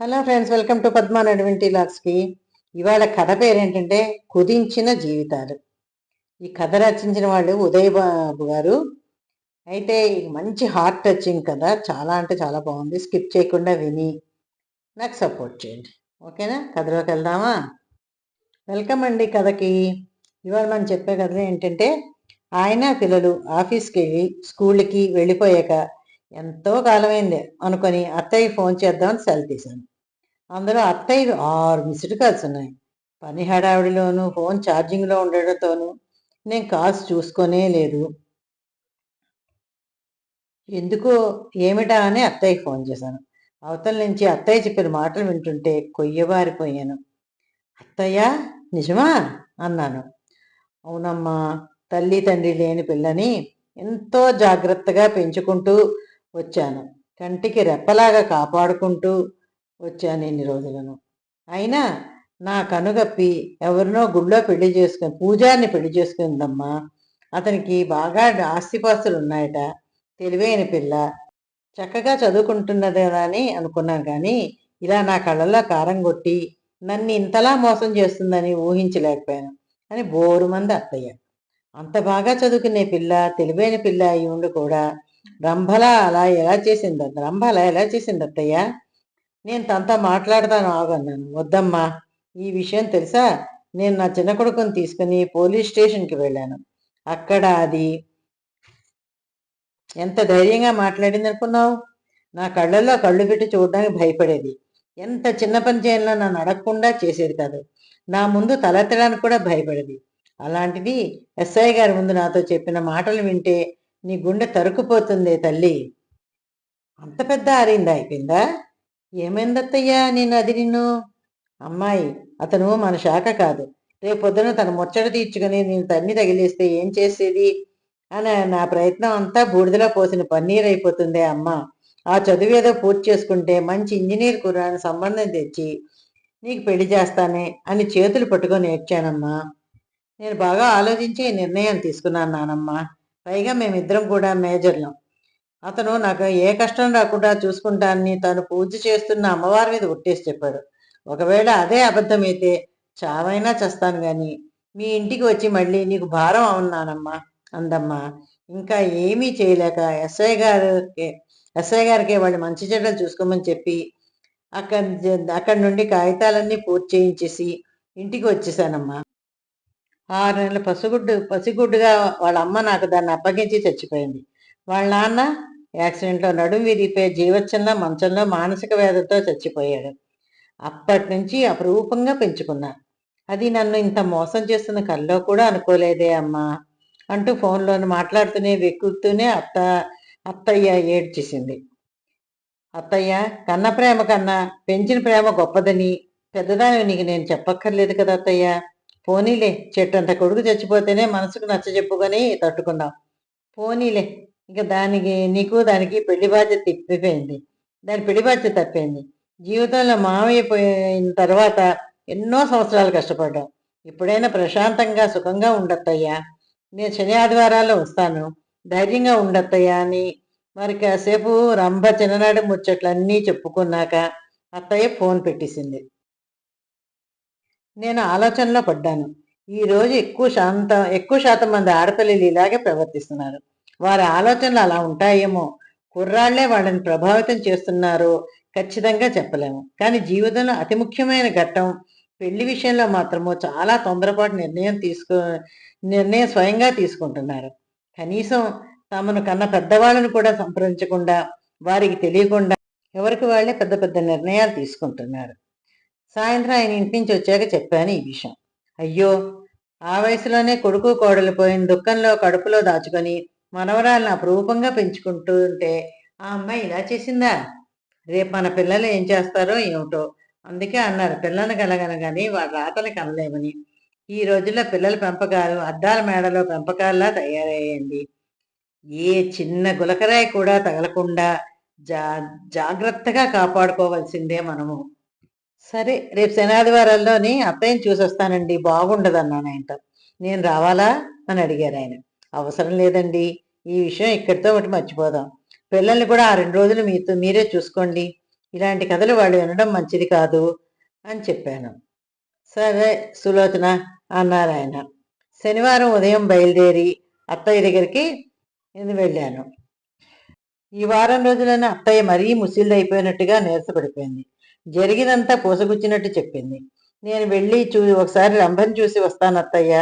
Hello friends welcome to Padma Nadivinti లాక్స్కి. ఇవాళ కథ పేరేంటంటే కుదించిన జీవితాలు. ఈ కథ రచించిన వాళ్ళు ఉదయ్ బాబు గారు. అయితే ఇది మంచి హార్ట్ టచింగ్ కథ. చాలా అంటే చాలా బాగుంది. స్కిప్ చేయకుండా విని నాకు సపోర్ట్ చేయండి. ఓకేనా? కథలోకి వెళ్దామా? వెల్కమ్ అండి కథకి. ఇవాళ మనం చెప్పే కథ ఏంటంటే ఆయన పిల్లలు ఆఫీస్కి వెళ్ళి స్కూల్కి వెళ్ళిపోయాక ఎంతో కాలమైంది అనుకొని అత్తయ్య ఫోన్ చేద్దామని సెల్ తీశాను. అందులో అత్తయ్య ఆరు మిస్డ్ కాల్స్ ఉన్నాయి. పని హడావిడిలోను ఫోన్ ఛార్జింగ్లో ఉండడంతోనూ నేను కాల్స్ చూసుకొనే లేదు. ఎందుకు ఏమిటా అని అత్తయ్యకి ఫోన్ చేశాను. అవతల నుంచి అత్తయ్య చెప్పిన మాటలు వింటుంటే కొయ్యబారిపోయాను అత్తయ్య నిజమా? అన్నాను. అవునమ్మా తల్లి తండ్రి లేని పిల్లని ఎంతో జాగ్రత్తగా పెంచుకుంటూ వచ్చాను. కంటికి రెప్పలాగా కాపాడుకుంటూ వచ్చాను ఇన్ని రోజులను. అయినా నా కనుగప్పి ఎవరినో గుళ్ళో పెళ్ళి చేసుకుని పూజారిని పెళ్ళి చేసుకుందమ్మా అతనికి బాగా ఆస్తిపాస్తులు ఉన్నాయట. తెలివైన పిల్ల. చక్కగా చదువుకుంటున్నది అని అనుకున్నాను కానీ ఇలా నా కళ్ళల్లో కారం కొట్టి నన్ను ఇంతలా మోసం చేస్తుందని ఊహించలేకపోయాను అని బోరు మంది అత్తయ్య. అంత బాగా చదువుకునే పిల్ల తెలివైన పిల్ల అయి ఉండి కూడా రంభలా అలా ఎలా చేసింది రంభ అలా ఎలా చేసింది అత్తయ్య నేను తనతో మాట్లాడతాను ఆగన్నాను వద్దమ్మా ఈ విషయం తెలుసా? నేను నా చిన్న కొడుకుని తీసుకుని పోలీస్ స్టేషన్కి వెళ్ళాను. అక్కడ అది ఎంత ధైర్యంగా మాట్లాడింది అనుకున్నావు? నా కళ్ళల్లో కళ్ళు పెట్టి చూడడానికి భయపడేది. ఎంత చిన్న పని చేయాలో నన్ను అడగకుండా చేసేది కాదు. నా ముందు తలెత్తడానికి కూడా భయపడేది. అలాంటిది ఎస్ఐ గారి ముందు నాతో చెప్పిన మాటలు వింటే నీ గుండె తరుకుపోతుంది తల్లి. అంత పెద్ద అరిందా అయిపోయిందా? ఏమైందత్తయ్యా నేను అది నిన్ను? అమ్మాయి అతను మన శాఖ కాదు. రేపు పొద్దున తన ముచ్చట తీర్చుకుని నేను తన్ని తగిలేస్తే ఏం చేసేది? అని నా ప్రయత్నం అంతా బూడిదలో పోసిన పన్నీర్ అయిపోతుందే అమ్మ. ఆ చదువు ఏదో పూర్తి చేసుకుంటే మంచి ఇంజనీర్ కురాని సంబంధం తెచ్చి నీకు పెళ్ళి చేస్తానే అని చేతులు పట్టుకొని ఏడ్చానమ్మా. నేను బాగా ఆలోచించి నిర్ణయం తీసుకున్నాను నానమ్మా. పైగా మేమిద్దరం కూడా మేజర్లం. అతను నాకు ఏ కష్టం రాకుండా చూసుకుంటానని తను పూజ చేస్తున్న అమ్మవారి మీద ఒట్టేసి చెప్పాడు. ఒకవేళ అదే అబద్ధమైతే చావైనా చేస్తాను గాని మీ ఇంటికి వచ్చి మళ్ళీ నీకు భారం అవునానమ్మా అందమ్మా. ఇంకా ఏమీ చేయలేక ఎస్ఐ గారికి ఎస్ఐ గారికి వాళ్ళు మంచి చెడ్డలు చూసుకోమని చెప్పి అక్కడి అక్కడి నుండి కాగితాలన్నీ పూర్తి చేయించేసి ఇంటికి వచ్చేసానమ్మా. ఆరు నెలల పసిగుడ్డు పసిగుడ్డుగా వాళ్ళ అమ్మ నాకు దాన్ని అప్పగించి చచ్చిపోయింది. వాళ్ళ నాన్న యాక్సిడెంట్లో నడుము విరిగిపోయి జీవచ్చంలో మంచంలో మానసిక వేదతో చచ్చిపోయాడు. అప్పటి నుంచి అపరూపంగా పెంచుకున్నా. అది నన్ను ఇంత మోసం చేస్తున్న కల్లో కూడా అనుకోలేదే అమ్మా అంటూ ఫోన్లోని మాట్లాడుతూనే వెక్కుతూనే అత్త అత్తయ్య ఏడ్చేసింది. అత్తయ్య కన్న ప్రేమ కన్నా పెంచిన ప్రేమ గొప్పదని పెద్దదాని నీకు నేను చెప్పక్కర్లేదు కదా అత్తయ్య? పోనీలే చెట్టంత కొడుకు చచ్చిపోతేనే మనసుకు నచ్చ చెప్పుకొని తట్టుకున్నాం పోనీలే ఇక దానికి నీకు దానికి పెళ్ళి బాధ్యత తిప్పిపోయింది. దాని పెళ్ళి బాధ్యత తప్పింది. జీవితంలో మామయ్య పోయిన తర్వాత ఎన్నో సంవత్సరాలు కష్టపడ్డాం. ఇప్పుడైనా ప్రశాంతంగా సుఖంగా ఉండత్తయ్యా. నేను శని ఆదివారాల్లో వస్తాను. ధైర్యంగా ఉండత్తయ్యా అని మరి కాసేపు రంభ చిన్ననాడు ముచ్చట్లన్నీ చెప్పుకున్నాక అత్తయ్య ఫోన్ పెట్టేసింది. నేను ఆలోచనలో పడ్డాను. ఈ రోజు ఎక్కువ శాంతం ఎక్కువ శాతం మంది ఆడపిల్లలు ఇలాగే ప్రవర్తిస్తున్నారు. వారి ఆలోచనలు అలా ఉంటాయేమో. కుర్రాళ్ళే వాళ్ళని ప్రభావితం చేస్తున్నారో ఖచ్చితంగా చెప్పలేము. కానీ జీవితంలో అతి ముఖ్యమైన ఘట్టం పెళ్ళి విషయంలో మాత్రము చాలా తొందరపాటు నిర్ణయం తీసుకో నిర్ణయం స్వయంగా తీసుకుంటున్నారు. కనీసం తమను కన్న పెద్దవాళ్ళను కూడా సంప్రదించకుండా వారికి తెలియకుండా ఎవరికి వాళ్ళే పెద్ద పెద్ద నిర్ణయాలు తీసుకుంటున్నారు. సాయంత్రం ఆయన ఇంటి నుంచి వచ్చాక చెప్పాను ఈ విషయం. అయ్యో ఆ వయసులోనే కొడుకు కోడలు పోయిన దుఃఖంలో కడుపులో దాచుకొని మనవరాలను అపురూపంగా పెంచుకుంటూ ఉంటే ఆ అమ్మాయి ఇలా చేసిందా? రేపు మన పిల్లలు ఏం చేస్తారో ఏమిటో? అందుకే అన్నారు పిల్లలు కలగనగాని వాళ్ళ రాతలు కనలేమని. ఈ రోజుల్లో పిల్లల పెంపకాలు అద్దాల మేడలో పెంపకాల్లా తయారయ్యండి ఏ చిన్న గులకరాయి కూడా తగలకుండా జా జాగ్రత్తగా కాపాడుకోవాల్సిందే మనము. సరే రేపు శనాదివారాల్లోని అత్తయ్యని చూసొస్తానండి. బాగుండదు అన్నాను ఆయనతో. నేను రావాలా? అని అడిగారు ఆయన. అవసరం లేదండి. ఈ విషయం ఇక్కడితో ఒకటి మర్చిపోదాం. పిల్లల్ని కూడా ఆ రెండు రోజులు మీతో మీరే చూసుకోండి. ఇలాంటి కథలు వాళ్ళు వినడం మంచిది కాదు అని చెప్పాను. సరే సులోచన అన్నారు ఆయన. శనివారం ఉదయం బయలుదేరి అత్తయ్య దగ్గరికి నేను వెళ్ళాను. ఈ వారం రోజులైనా అత్తయ్య మరీ ముసిల్దైపోయినట్టుగా నీరసపడిపోయింది. జరిగినంతా పూసగుచ్చినట్టు చెప్పింది. నేను వెళ్ళి చూ ఒకసారి రంభం చూసి వస్తాను అత్తయ్య.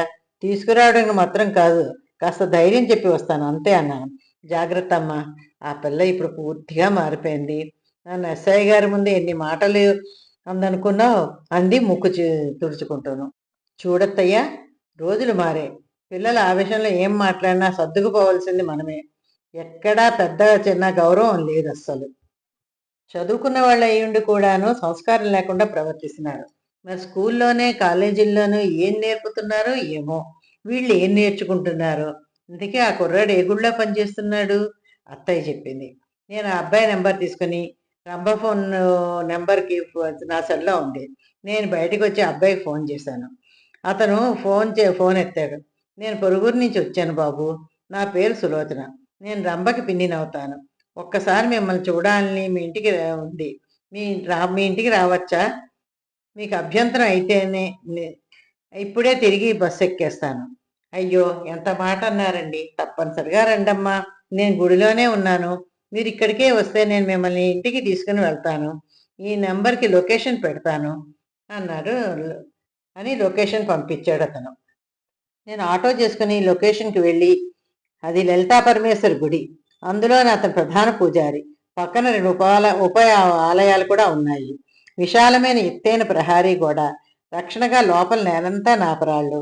తీసుకురావడానికి మాత్రం కాదు కాస్త ధైర్యం చెప్పి వస్తాను అంతే అన్నాను జాగ్రత్త అమ్మా ఆ పిల్ల ఇప్పుడు పూర్తిగా మారిపోయింది. నన్ను ఎస్ఐ గారి ముందు ఎన్ని మాటలు అందనుకున్నావు అంది ముక్కు తుడుచుకుంటాను. చూడత్తయ్యా రోజులు మారే. పిల్లల ఆవేశంలో ఏం మాట్లాడినా సర్దుకుపోవలసింది మనమే. ఎక్కడా పెద్ద చిన్న గౌరవం లేదు అస్సలు చదువుకున్న వాళ్ళు అయ్యుండి కూడాను సంస్కారం లేకుండా ప్రవర్తిస్తున్నారు. మరి స్కూల్లోనే కాలేజీల్లోనూ ఏం నేర్పుతున్నారో ఏమో. వీళ్ళు ఏం నేర్చుకుంటున్నారు? అందుకే ఆ కుర్రాడు ఏ గుళ్ళో పనిచేస్తున్నాడు? అత్తయ్య చెప్పింది. నేను ఆ అబ్బాయి నెంబర్ తీసుకుని రంభ ఫోన్ నెంబర్కి నా సెల్లో ఉంది. నేను బయటకు వచ్చి అబ్బాయికి ఫోన్ చేశాను. అతను ఫోన్ చే ఫోన్ ఎత్తాడు. నేను పొరుగురు నుంచి వచ్చాను బాబు. నా పేరు సులోచన. నేను రంభకి పిన్నినవుతాను. ఒక్కసారి మిమ్మల్ని చూడాలని మీ ఇంటికి ఉంది. మీ రా మీ ఇంటికి రావచ్చా? మీకు అభ్యంతరం అయితేనే ఇప్పుడే తిరిగి బస్సు ఎక్కేస్తాను. అయ్యో ఎంత మాట అన్నారండి. తప్పనిసరిగా రండమ్మా. నేను గుడిలోనే ఉన్నాను. మీరు ఇక్కడికే వస్తే నేను మిమ్మల్ని ఇంటికి తీసుకుని వెళ్తాను. ఈ నెంబర్కి లొకేషన్ పెడతాను అన్నాడు అని లొకేషన్ పంపించాడు అతను. నేను ఆటో చేసుకుని లొకేషన్కి వెళ్ళి అది లలితా పరమేశ్వర్ గుడి. అందులోనే అతను ప్రధాన పూజారి. పక్కన రెండు ఉపాల ఉప ఆలయాలు కూడా ఉన్నాయి. విశాలమైన ఎత్తైన ప్రహారీ గోడ. రక్షణగా లోపల నేలంతా నాపరాళ్ళు.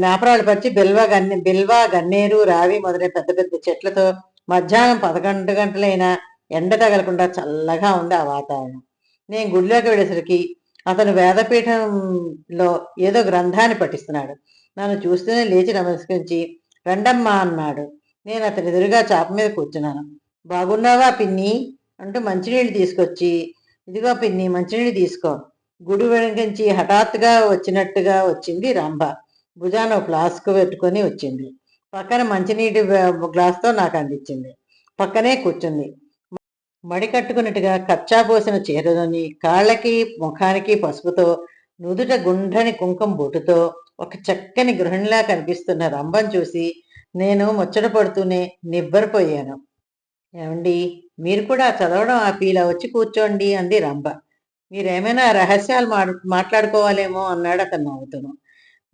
నాపరాళ్ళు పరిచి బిల్వ గన్నె బిల్వ గన్నేరు రావి మొదలైన పెద్ద పెద్ద చెట్లతో మధ్యాహ్నం పదకొండు గంటలైనా ఎండ తగలకుండా చల్లగా ఉంది ఆ వాతావరణం. నేను గుడిలోకి వెళ్ళేసరికి అతను వేదపీఠంలో ఏదో గ్రంథాన్ని పఠిస్తున్నాడు. నన్ను చూస్తూనే లేచి నమస్కరించి రండమ్మా అన్నాడు. నేను అతని ఎదురుగా చాప మీద కూర్చున్నాను. బాగున్నావా పిన్ని? అంటూ మంచినీళ్ళు తీసుకొచ్చి ఇదిగో పిన్ని మంచినీళ్ళు తీసుకో. గుడి వెనకించి హఠాత్తుగా వచ్చినట్టుగా వచ్చింది రాంబ భుజాన ఫ్లాస్క్ పెట్టుకొని వచ్చింది. పక్కన మంచినీటి గ్లాస్తో నాకు అందించింది. పక్కనే కూర్చుంది. మడి కట్టుకున్నట్టుగా కచ్చా పోసిన చీరలోని కాళ్ళకి ముఖానికి పసుపుతో నుదుట గుండ్రని కుంకం బొట్టుతో ఒక చక్కని గృహిణిలా కనిపిస్తున్న రంభం చూసి నేను ముచ్చట పడుతూనే నిబ్బరపోయాను. ఏమండి? మీరు కూడా చదవడం ఆపి ఇలా వచ్చి కూర్చోండి అంది రంభ. మీరేమైనా రహస్యాలు మాట్లాడుకోవాలేమో అన్నాడు అతను నవ్వుతును.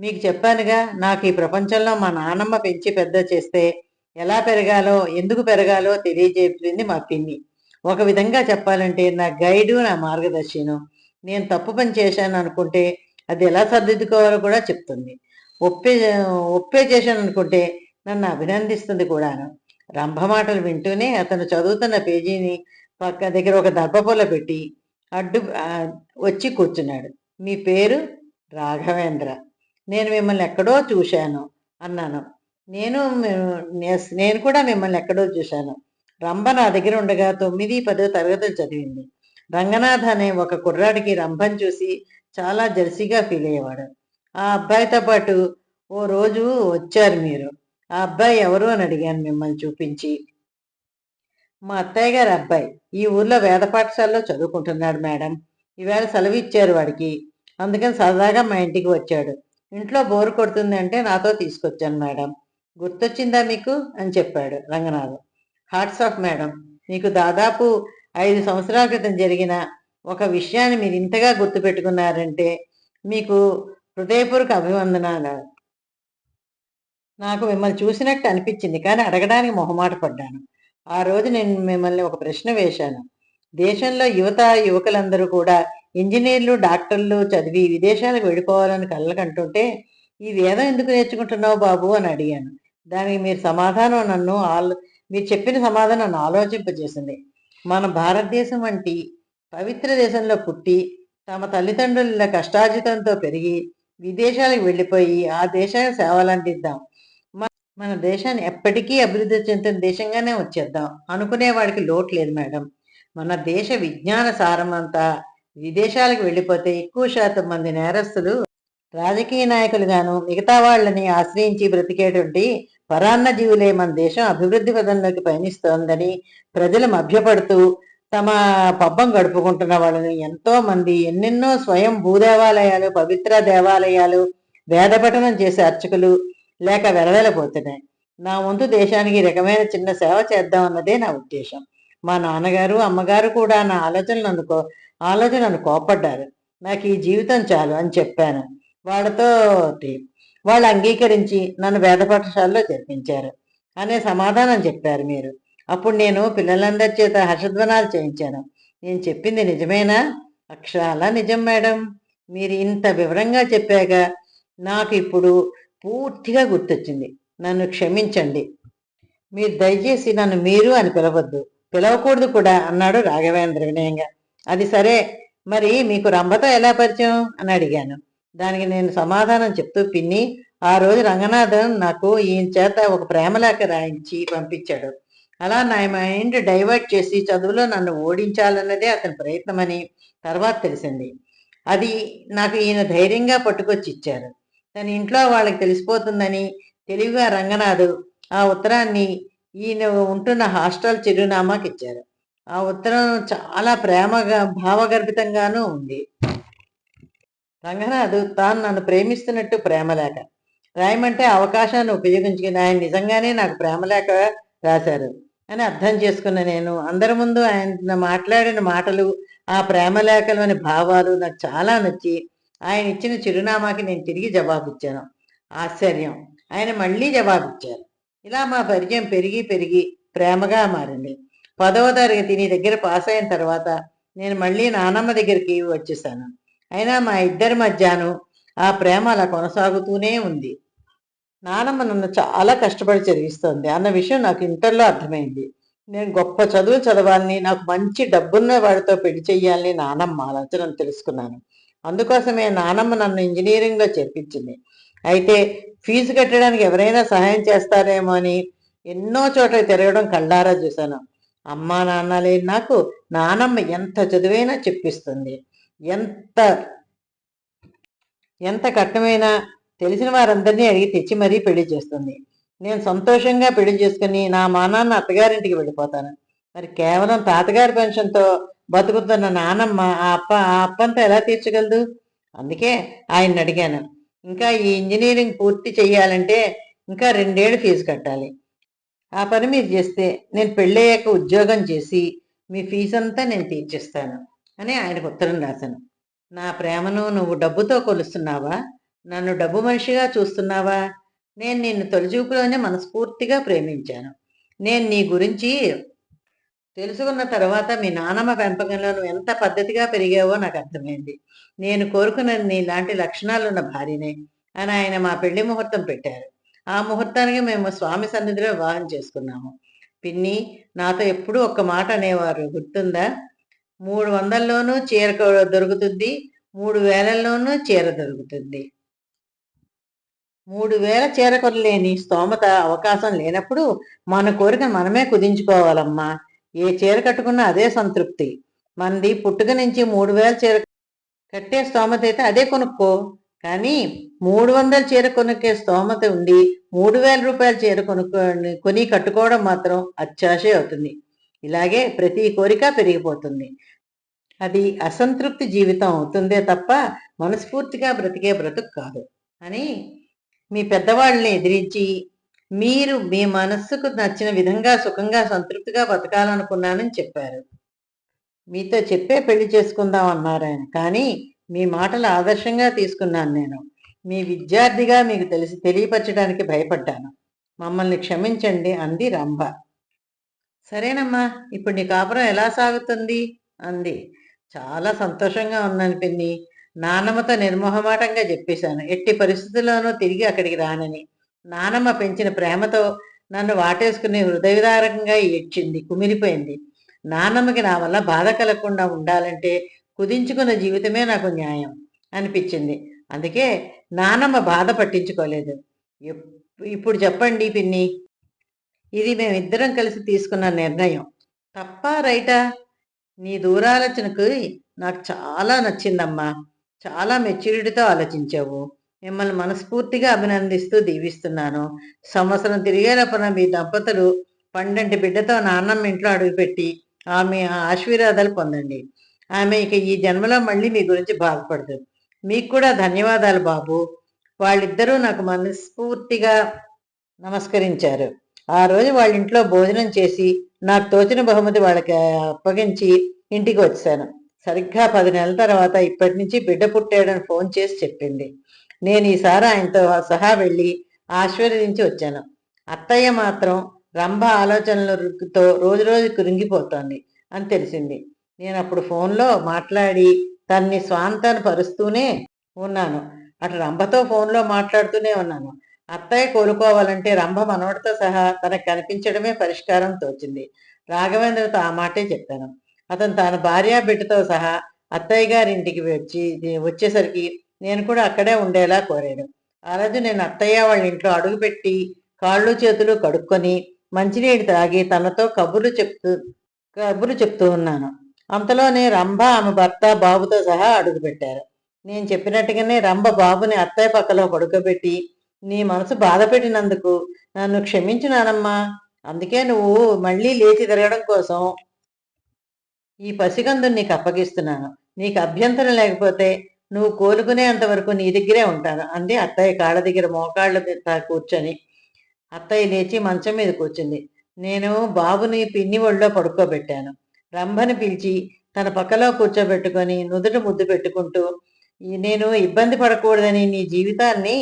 మీకు చెప్పానుగా నాకు ఈ ప్రపంచంలో మా నాన్నమ్మ పెంచి పెద్ద చేస్తే ఎలా పెరగాలో ఎందుకు పెరగాలో తెలియజేపింది మా పిన్ని. ఒక విధంగా చెప్పాలంటే నా గైడు నా మార్గదర్శిను. నేను తప్పు పని చేశాను అనుకుంటే అది ఎలా సర్దిద్దుకోవాలో కూడా చెప్తుంది. ఒప్పే ఒప్పే చేశాను అనుకుంటే నన్ను అభినందిస్తుంది కూడాను. రంభ మాటలు వింటూనే అతను చదువుతున్న పేజీని పక్క దగ్గర ఒక దర్భపొల పెట్టి అడ్డు వచ్చి కూర్చున్నాడు. మీ పేరు? రాఘవేంద్ర. నేను మిమ్మల్ని ఎక్కడో చూశాను అన్నాను. నేను నేను కూడా మిమ్మల్ని ఎక్కడో చూశాను. రంభ నా దగ్గర ఉండగా తొమ్మిది పదో తరగతులు చదివింది. రంగనాథ్ అనే ఒక కుర్రాడికి రంభం చూసి చాలా జెర్సీగా ఫీల్ అయ్యేవాడు. ఆ అబ్బాయితో పాటు ఓ రోజు వచ్చారు మీరు. ఆ అబ్బాయి ఎవరు? అని అడిగాను మిమ్మల్ని చూపించి. మా అత్తయ్య గారి అబ్బాయి. ఈ ఊర్లో వేద పాఠశాలలో చదువుకుంటున్నాడు మేడం. ఈవేళ సెలవు ఇచ్చారు వాడికి. అందుకని సరదాగా మా ఇంటికి వచ్చాడు. ఇంట్లో బోరు కొడుతుంది అంటే నాతో తీసుకొచ్చాను మేడం. గుర్తొచ్చిందా మీకు? అని చెప్పాడు రంగనాథం. Hearts of madam. మీకు దాదాపు ఐదు సంవత్సరాల క్రితం జరిగిన ఒక విషయాన్ని మీరు ఇంతగా గుర్తుపెట్టుకున్నారంటే మీకు హృదయపూర్వక అభివందనాలు. నాకు మిమ్మల్ని చూసినట్టు అనిపించింది కానీ అడగడానికి మొహమాట పడ్డాను. ఆ రోజు నేను మిమ్మల్ని ఒక ప్రశ్న వేశాను. దేశంలో యువత యువకులందరూ కూడా ఇంజనీర్లు డాక్టర్లు చదివి విదేశాలకు వెళ్ళిపోవాలని కళ్ళకంటుంటే ఈ వేదం ఎందుకు నేర్చుకుంటున్నావు బాబు? అని అడిగాను. దానికి మీరు సమాధానం నన్ను ఆలో మీరు చెప్పిన సమాధానం నన్ను ఆలోచింపజేసింది. మన భారతదేశం వంటి పవిత్ర దేశంలో పుట్టి తమ తల్లిదండ్రుల కష్టార్జితంతో పెరిగి విదేశాలకు వెళ్ళిపోయి ఆ దేశానికి సేవలంటిద్దాం మన దేశాన్ని ఎప్పటికీ అభివృద్ధి చెందిన దేశంగానే వచ్చేద్దాం. అనుకునేవాడికి లోటు లేదు మేడం. మన దేశ విజ్ఞాన సారం అంతా విదేశాలకు వెళ్ళిపోతే ఎక్కువ శాతం మంది నేరస్తులు రాజకీయ నాయకులుగాను మిగతా వాళ్ళని ఆశ్రయించి బ్రతికేటువంటి పరాన్న జీవులే మన దేశం అభివృద్ధి పదంలోకి పయనిస్తోందని ప్రజలు మభ్యపడుతూ తమ పబ్బం గడుపుకుంటున్న వాళ్ళని ఎంతో మంది ఎన్నెన్నో స్వయం భూదేవాలయాలు పవిత్ర దేవాలయాలు వేదపఠనం చేసే అర్చకులు లేక వెళ్ళలేకపోతున్నాయి నా వంతు దేశానికి ఈ రకమైన చిన్న సేవ చేద్దాం అన్నదే నా ఉద్దేశం. మా నాన్నగారు అమ్మగారు కూడా నా ఆలోచనలు అనుకో ఆలోచనను కోపడ్డారు నాకు ఈ జీవితం చాలు అని చెప్పాను. వాళ్ళతో వాళ్ళు అంగీకరించి నన్ను వేద పాఠశాలలో చేర్పించారు అనే సమాధానం చెప్పారు మీరు. అప్పుడు నేను పిల్లలందరి చేత హర్షధ్వనాలు చేయించాను. నేను చెప్పింది నిజమేనా? అక్షరాల నిజం మేడం? మీరు ఇంత వివరంగా చెప్పాక నాకు ఇప్పుడు పూర్తిగా గుర్తొచ్చింది. నన్ను క్షమించండి. మీరు దయచేసి నన్ను మీరు అని పిలవద్దు. పిలవకూడదు కూడా అన్నాడు రాఘవేంద్ర వినయంగా. అది సరే. మరి మీకు రంభతో ఎలా పరిచయం? అని అడిగాను. దానికి నేను సమాధానం చెప్తూ పిన్ని ఆ రోజు రంగనాథన్ నాకు ఈయన చేత ఒక ప్రేమలేఖ రాయించి పంపించాడు. అలా నా మైండ్ డైవర్ట్ చేసి చదువులో నన్ను ఓడించాలన్నదే అతని ప్రయత్నమని తర్వాత తెలిసింది. అది నాకు ఈయన ధైర్యంగా పట్టుకొచ్చి ఇచ్చారు. తన ఇంట్లో వాళ్ళకి తెలిసిపోతుందని తెలివిగా రంగనాథు ఆ ఉత్తరాన్ని ఈయన ఉంటున్న హాస్టల్ చిరునామాకి ఇచ్చారు. ఆ ఉత్తరం చాలా ప్రేమగా భావగర్భితంగానూ ఉంది. రంగనాథు తాను నన్ను ప్రేమిస్తున్నట్టు ప్రేమలేఖ రాయమంటే అవకాశాన్ని ఉపయోగించుకుని ఆయన నిజంగానే నాకు ప్రేమలేఖ రాశారు అని అర్థం చేసుకున్న నేను అందరి ముందు ఆయన మాట్లాడిన మాటలు ఆ ప్రేమలేఖలోని భావాలు నాకు చాలా నచ్చి ఆయన ఇచ్చిన చిరునామాకి నేను తిరిగి జవాబిచ్చాను. ఆశ్చర్యం. ఆయన మళ్ళీ జవాబిచ్చారు. ఇలా మా పరిచయం పెరిగి పెరిగి ప్రేమగా మారింది. పదవ తరగతి నీ దగ్గర పాస్ అయిన తర్వాత నేను మళ్ళీ నానమ్మ దగ్గరికి వచ్చేసాను. అయినా మా ఇద్దరి మధ్యను ఆ ప్రేమ అలా కొనసాగుతూనే ఉంది. నానమ్మ నన్ను చాలా కష్టపడి చదివిస్తోంది. అన్న విషయం నాకు ఇంటర్లో అర్థమైంది. నేను గొప్ప చదువు చదవాలని నాకు మంచి డబ్బున్న వాడితో పెళ్ళి చెయ్యాలని నానమ్మ ఆలోచన తెలుసుకున్నాను. అందుకోసమే నానమ్మ నన్ను ఇంజనీరింగ్లో చేర్పించింది. అయితే ఫీజు కట్టడానికి ఎవరైనా సహాయం చేస్తారేమో అని ఎన్నో చోట్ల తిరగడం కళ్ళారా చూశాను. అమ్మా నాన్న లేని నాకు నానమ్మ ఎంత చదువైనా చెప్పిస్తుంది. ఎంత ఎంత కట్టమైనా తెలిసిన వారందరినీ అడిగి తెచ్చి మరీ పెళ్ళి చేస్తుంది. నేను సంతోషంగా పెళ్ళి చేసుకుని నా మానాన్న అత్తగారింటికి వెళ్ళిపోతాను. మరి కేవలం తాతగారి పెన్షన్తో బతుకుతున్న నానమ్మ ఆ అప్ప ఆ అప్పంతా ఎలా తీర్చగలదు? అందుకే ఆయన్ని అడిగాను. ఇంకా ఈ ఇంజనీరింగ్ పూర్తి చేయాలంటే ఇంకా రెండేళ్ళు ఫీజు కట్టాలి. ఆ పని మీరు చేస్తే నేను పెళ్ళయ్యాక ఉద్యోగం చేసి మీ ఫీజు అంతా నేను తీర్చిస్తాను అని ఆయనకు ఉత్తరం రాశాను. నా ప్రేమను నువ్వు డబ్బుతో కొలుస్తున్నావా? నన్ను డబ్బు మనిషిగా చూస్తున్నావా? నేను నిన్ను తొలిచూపులోనే మనస్ఫూర్తిగా ప్రేమించాను. నేను నీ గురించి తెలుసుకున్న తర్వాత మీ నానమ్మ పెంపకంలో నువ్వు ఎంత పద్ధతిగా పెరిగావో నాకు అర్థమైంది. నేను కోరుకున్న నీలాంటి లక్షణాలున్న భార్యనే అని ఆయన మా పెళ్ళి ముహూర్తం పెట్టారు. ఆ ముహూర్తానికి మేము స్వామి సన్నిధిలో వివాహం చేసుకున్నాము. పిన్ని నాతో ఎప్పుడూ ఒక్క మాట అనేవారు గుర్తుందా? మూడు వందల్లోనూ చీర దొరుకుతుంది మూడు వేలల్లోనూ చీర దొరుకుతుంది. మూడు వేల చీర కొనలేని స్తోమత అవకాశం లేనప్పుడు మన కోరిక మనమే కుదించుకోవాలమ్మా. ఏ చీర కట్టుకున్నా అదే సంతృప్తి. మనది పుట్టుక నుంచి మూడు వేల చీర కట్టే స్తోమత అయితే అదే కొనుక్కో. కానీ మూడు వందల చీర కొనుక్కే స్తోమత ఉండి మూడు వేల రూపాయల చీర కొనుక్కో కొని కట్టుకోవడం మాత్రం అత్యాశే అవుతుంది. ఇలాగే ప్రతి కోరిక పెరిగిపోతుంది. అది అసంతృప్తి జీవితం అవుతుందే తప్ప మనస్ఫూర్తిగా బ్రతికే బ్రతుకు కాదు. అని మీ పెద్దవాళ్ళని ఎదిరించి మీరు మీ మనస్సుకు నచ్చిన విధంగా సుఖంగా సంతృప్తిగా బతకాలనుకున్నానని చెప్పారు. మీతో చెప్పే పెళ్ళి చేసుకుందాం అన్నారు ఆయన. కానీ మీ మాటలు ఆదర్శంగా తీసుకున్నాను నేను. మీ విద్యార్థిగా మీకు తెలిసి తెలియపరచడానికి భయపడ్డాను. మమ్మల్ని క్షమించండి అంది రంభ. సరేనమ్మా ఇప్పుడు నీ కాపురం ఎలా సాగుతుంది? అంది. చాలా సంతోషంగా ఉన్నాను పిన్ని. నానమ్మతో నిర్మోహమాటంగా చెప్పేశాను. ఎట్టి పరిస్థితుల్లోనూ తిరిగి అక్కడికి రానని. నానమ్మ పెంచిన ప్రేమతో నన్ను వాటేసుకుని హృదయదారకంగా ఏడ్చింది కుమిలిపోయింది. నానమ్మకి నా వల్ల బాధ కలగకుండా ఉండాలంటే కుదించుకున్న జీవితమే నాకు న్యాయం అనిపించింది. అందుకే నానమ్మ బాధ పట్టించుకోలేదు. ఇప్పుడు చెప్పండి పిన్ని. ఇది మేమిద్దరం కలిసి తీసుకున్న నిర్ణయం. తప్ప రైటా? నీ దూరాలోచనకు నాకు చాలా నచ్చిందమ్మా. చాలా మెచ్యూరిటీతో ఆలోచించావు. మిమ్మల్ని మనస్ఫూర్తిగా అభినందిస్తూ దీవిస్తున్నాను. సంవత్సరం తిరిగేటప్పుడు మీ దంపతులు పండంటి బిడ్డతో నాన్నమ్మ ఇంట్లో అడుగుపెట్టి ఆమె ఆశీర్వాదాలు పొందండి. ఆమె ఇక ఈ జన్మలో మళ్ళీ మీ గురించి బాధపడదు. మీకు కూడా ధన్యవాదాలు బాబు. వాళ్ళిద్దరూ నాకు మనస్ఫూర్తిగా నమస్కరించారు. ఆ రోజు వాళ్ళ ఇంట్లో భోజనం చేసి నాకు తోచిన బహుమతి వాళ్ళకి అప్పగించి ఇంటికి వచ్చాను. సరిగ్గా పది నెలల తర్వాత ఇప్పటి నుంచి బిడ్డ పుట్టాడని ఫోన్ చేసి చెప్పింది. నేను ఈసారి ఆయనతో సహా వెళ్ళి ఆశీర్వదించి వచ్చాను. అత్తయ్య మాత్రం రంభ ఆలోచనలతో రోజు రోజు కురింగిపోతోంది అని తెలిసింది. నేను అప్పుడు ఫోన్లో మాట్లాడి తన్ని స్వాంతాన్ని పరుస్తూనే ఉన్నాను. అటు రంభతో ఫోన్లో మాట్లాడుతూనే ఉన్నాను. అత్తయ్య కోలుకోవాలంటే రంభ మనవడితో సహా తనకు కనిపించడమే పరిష్కారం తోచింది. రాఘవేంద్రతో ఆ మాటే చెప్పాను. అతను తన భార్య బిడ్డతో సహా అత్తయ్య గారి ఇంటికి వచ్చి వచ్చేసరికి నేను కూడా అక్కడే ఉండేలా కోరాను. ఆ రోజు నేను అత్తయ్య వాళ్ళ ఇంట్లో అడుగుపెట్టి కాళ్ళు చేతులు కడుక్కొని మంచినీళ్ళు తాగి తనతో కబుర్లు చెప్తూ కబుర్లు చెప్తూ ఉన్నాను. అంతలోనే రంభ ఆమె భర్త బాబుతో సహా అడుగుపెట్టారు నేను చెప్పినట్టుగానే రంభ బాబుని అత్తయ్య పక్కలో పడుకోబెట్టి నీ మనసు బాధ పెట్టినందుకు నన్ను క్షమించినానమ్మా. అందుకే నువ్వు మళ్ళీ లేచి తిరగడం కోసం ఈ పసిగందుని నీకు అప్పగిస్తున్నాను. నీకు అభ్యంతరం లేకపోతే నువ్వు కోలుకునేంత వరకు నీ దగ్గరే ఉంటాను అంది అత్తయ్య కాళ్ళ దగ్గర మోకాళ్ళ కూర్చొని. అత్తయ్య లేచి మంచం మీద కూర్చుంది. నేను బాబుని పిన్ని ఒళ్ళో పడుకోబెట్టాను. రంభని పిలిచి తన పక్కలో కూర్చోబెట్టుకొని నుదుట ముద్దు పెట్టుకుంటూ నేను ఇబ్బంది పడకూడదని నీ జీవితాన్ని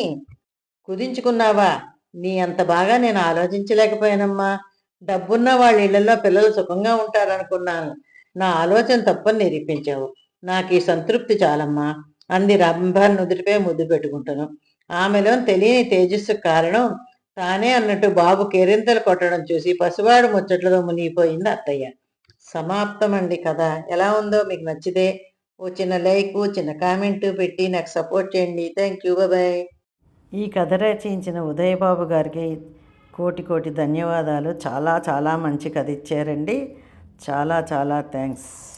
కుదించుకున్నావా? నీ అంత బాగా నేను ఆలోచించలేకపోయానమ్మా. డబ్బున్న వాళ్ళ ఇళ్ళలో పిల్లలు సుఖంగా ఉంటారనుకున్నాను. నా ఆలోచన తప్పని నిరూపించావు. నాకు ఈ సంతృప్తి చాలమ్మా. అంది రంభ నుదుటిపై ముద్దు పెట్టుకుంటాను ఆమెలో తెలియని తేజస్సు కారణం తానే అన్నట్టు బాబు కేరింతలు కొట్టడం చూసి పసివాడు ముచ్చట్లతో మునిగిపోయింది అత్తయ్య. సమాప్తం అండి కథ. ఎలా ఉందో మీకు నచ్చితే ఓ చిన్న లైక్ చిన్న కామెంట్ పెట్టి నాకు సపోర్ట్ చేయండి. Thank you. బాయ్. ఈ కథ రచించిన ఉదయబాబు గారికి కోటి కోటి ధన్యవాదాలు. చాలా చాలా మంచి కథ ఇచ్చారండి. చాలా చాలా థ్యాంక్స్.